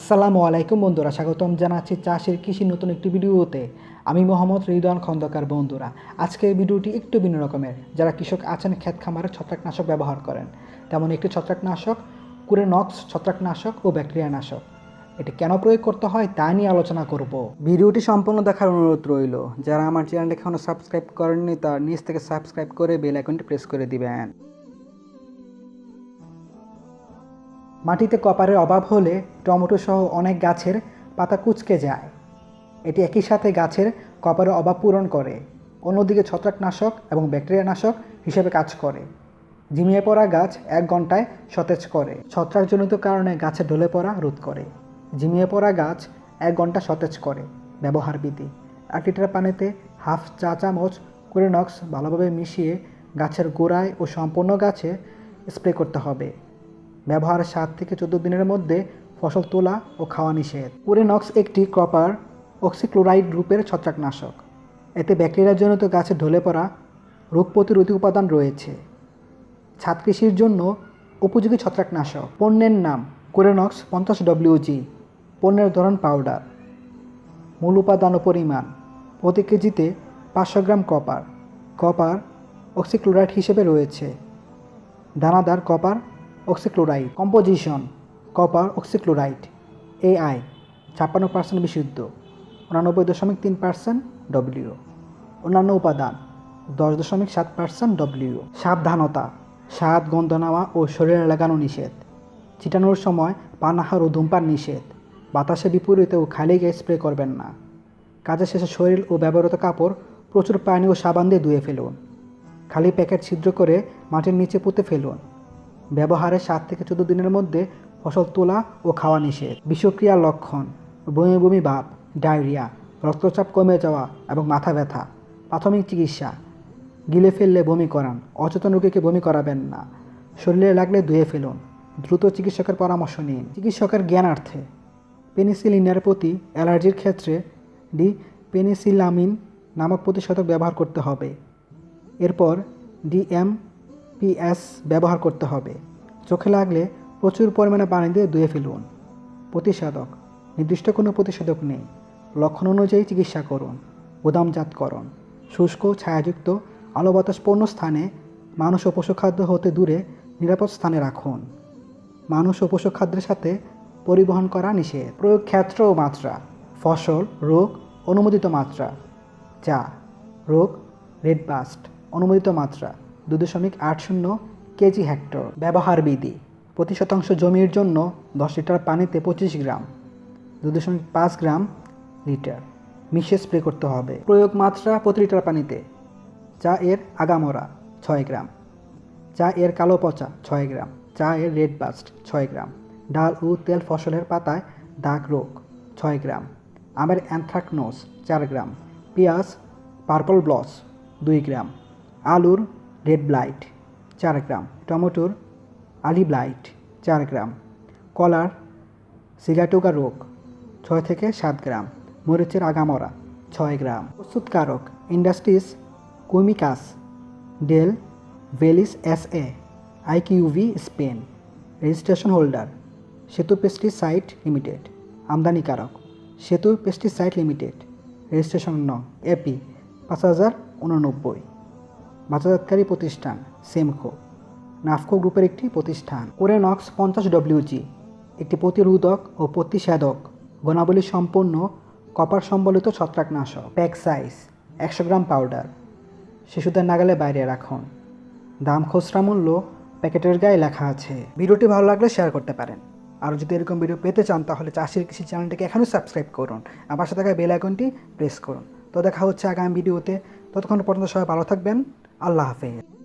আসসালামু আলাইকুম বন্ধুরা, স্বাগতম জানাচ্ছি চাষের কৃষি নতুন একটি ভিডিওতে। আমি মোহাম্মদ রিদওয়ান খন্দকার বন্ধুরা। আজকের ভিডিওটি একটু ভিন্ন রকমের। যারা কৃষক আছেন, ক্ষেত খামারে ছত্রাকনাশক ব্যবহার করেন। তেমন একটি ছত্রাকনাশক, কুরেনক্স ছত্রাকনাশক ও ব্যাকটেরিয়ানাশক। এটি কেন প্রয়োগ করতে হয় তা নিয়ে আলোচনা করব। ভিডিওটি সম্পূর্ণ দেখার অনুরোধ রইল। যারা আমার চ্যানেলটি এখনও সাবস্ক্রাইব করেননি, তার নিচ থেকে সাবস্ক্রাইব করে বেল আইকনটি প্রেস করে দিবেন। মাটিতে কপারের অভাব হলে টমেটো সহ অনেক গাছের পাতা কুচকে যায়। এটি একই সাথে গাছের কপারের অভাব পূরণ করে, অন্যদিকে ছত্রাকনাশক এবং ব্যাকটেরিয়ানাশক হিসেবে কাজ করে। ঝিমিয়ে পড়া গাছ এক ঘন্টায় সতেজ করে, ছত্রাকজনিত কারণে গাছে ঢলে পড়া রোধ করে। ঝিমিয়ে পড়া গাছ এক ঘণ্টা সতেজ করে, ব্যবহার বিধি। এক লিটার পানিতে হাফ চা চামচ কুরেনক্স ভালোভাবে মিশিয়ে গাছের গোড়ায় ও সম্পূর্ণ গাছে স্প্রে করতে হবে। ব্যবহারের সাত থেকে চোদ্দ দিনের মধ্যে ফসল তোলা ও খাওয়া নিষেধ। উরেনক্স একটি কপার অক্সিক্লোরাইড গ্রুপের ছত্রাকনাশক। এতে ব্যাকটেরিয়াজনিত গাছে ঢলে পড়া রোগ প্রতিরোধী উপাদান রয়েছে। ছাদ কৃষির জন্য উপযোগী ছত্রাকনাশক। পণ্যের নাম কোরেনক্স পঞ্চাশ ডব্লিউজি পণ্যের ধরন পাউডার মূল উপাদান ও পরিমাণ। প্রতি কেজিতে পাঁচশো গ্রাম কপার কপার অক্সিক্লোরাইড হিসেবে রয়েছে। দানাদার copper oxychloride composition copper oxychloride AI ছাপ্পান্ন পার্সেন্ট বিশুদ্ধ, উনানব্বই দশমিক তিন পার্সেন্ট ডব্লিউ অন্যান্য উপাদান, দশ দশমিক সাত পার্সেন্ট ডব্লিউ সাবধানতা, স্বাদ, গন্ধ নেওয়া ও শরীরে লাগানো নিষেধ, ছিটানোর সময় পানাহার ও ধূমপান নিষেধ, বাতাসে বিপরীতে ও খালি গায়ে স্প্রে করবেন না কাজের শেষে শরীর ও ব্যবহৃত কাপড় প্রচুর পানি ও সাবান দিয়ে ধুয়ে ফেলুন, খালি প্যাকেট ছিদ্র করে মাটির নিচে পুঁতে ফেলুন ব্যবহারের সাত থেকে চোদ্দ দিনের মধ্যে ফসল তোলা ও খাওয়া নিষেধ। বিষক্রিয়ার লক্ষণ, বমি বমি ভাব, ডায়রিয়া, রক্তচাপ কমে যাওয়া এবং মাথা ব্যথা, প্রাথমিক চিকিৎসা। গিলে ফেললে বমি করান, অচেতন রোগীকে বমি করাবেন না। শরীরে লাগলে ধুয়ে ফেলুন, দ্রুত চিকিৎসকের পরামর্শ নিন। চিকিৎসকের জ্ঞানার্থে, পেনিসিলিনের প্রতি অ্যালার্জির ক্ষেত্রে ডি পেনিসিলামিন নামক প্রতিষেধক ব্যবহার করতে হবে। এরপর ডিএম পিএস ব্যবহার করতে হবে। চোখে লাগলে প্রচুর পরিমাণে পানি দিয়ে ধুয়ে ফেলুন। প্রতিষেধক। নির্দিষ্ট কোনো প্রতিষেধক নেই। লক্ষণ অনুযায়ী চিকিৎসা করুন। গুদামজাতকরণ শুষ্ক, ছায়াযুক্ত আলো বাতাসপূর্ণ স্থানে মানুষ ও পশুখাদ্য হতে দূরে, নিরাপদ স্থানে রাখুন। মানুষ ও পশুখাদ্যের সাথে পরিবহন করা নিষেধ। প্রয়োগ ক্ষেত্র ও মাত্রা। ফসল, রোগ, অনুমোদিত মাত্রা। চা। রোগ, রেড বাস্ট অনুমোদিত মাত্রা। দু দশমিক আট শূন্য কেজি হেক্টর ব্যবহার বিধি। প্রতি শতাংশ জমির জন্য দশ লিটার পানিতে পঁচিশ গ্রাম দু দশমিক পাঁচ গ্রাম লিটার মিশে স্প্রে করতে হবে। প্রয়োগ মাত্রা প্রতি লিটার পানিতে, চা এর আগামরা ছয় গ্রাম, চা এর কালো পচা ছয় গ্রাম, চা এর রেড বাস্ট ছয় গ্রাম, ডাল ও তেল ফসলের পাতায় দাগ রোগ ছয় গ্রাম, আমের অ্যানথ্রাকনোস চার গ্রাম, পেঁয়াজ পার্পল ব্লস দুই গ্রাম, আলুর রেড ব্লাইট, চার গ্রাম। টমেটোর আলি ব্লাইট, চার গ্রাম। কলার সিগাটোগা রোগ, ছয় থেকে সাত গ্রাম। মরিচের আগামরা, ছয় গ্রাম। প্রস্তুতকারক industries Quimicas, del Valles S A, IQV Spain, registration holder, Setu pesticide limited, আমদানিকারক, Setu pesticide limited, registration নং, এপি, পাঁচ হাজার উননব্বই। বাজারজাতকারী প্রতিষ্ঠান, সেমকো। নাফকো গ্রুপের একটি প্রতিষ্ঠান। কোরেনক্স পঞ্চাশ ডব্লিউজি, একটি প্রতিরোধক ও প্রতিষেধক। গুণাবলী সম্পন্ন কপার সম্বলিত ছত্রাকনাশক, প্যাক সাইজ, একশো গ্রাম পাউডার। শিশুদের নাগালে বাইরে রাখুন। দাম খুচরা মূল্য প্যাকেটের গায়ে লেখা আছে। ভিডিওটি ভালো লাগলে শেয়ার করতে পারেন। আর যদি এরকম ভিডিও পেতে চান, তাহলে চাষির কৃষি চ্যানেলটিকে এখনও সাবস্ক্রাইব করুন। আর পাশে থাকা বেল আইকনটি প্রেস করুন। তো দেখা হচ্ছে আগামী ভিডিওতে। ততক্ষণ পর্যন্ত সবাই ভালো থাকবেন। আল্লাহ হাফেজ।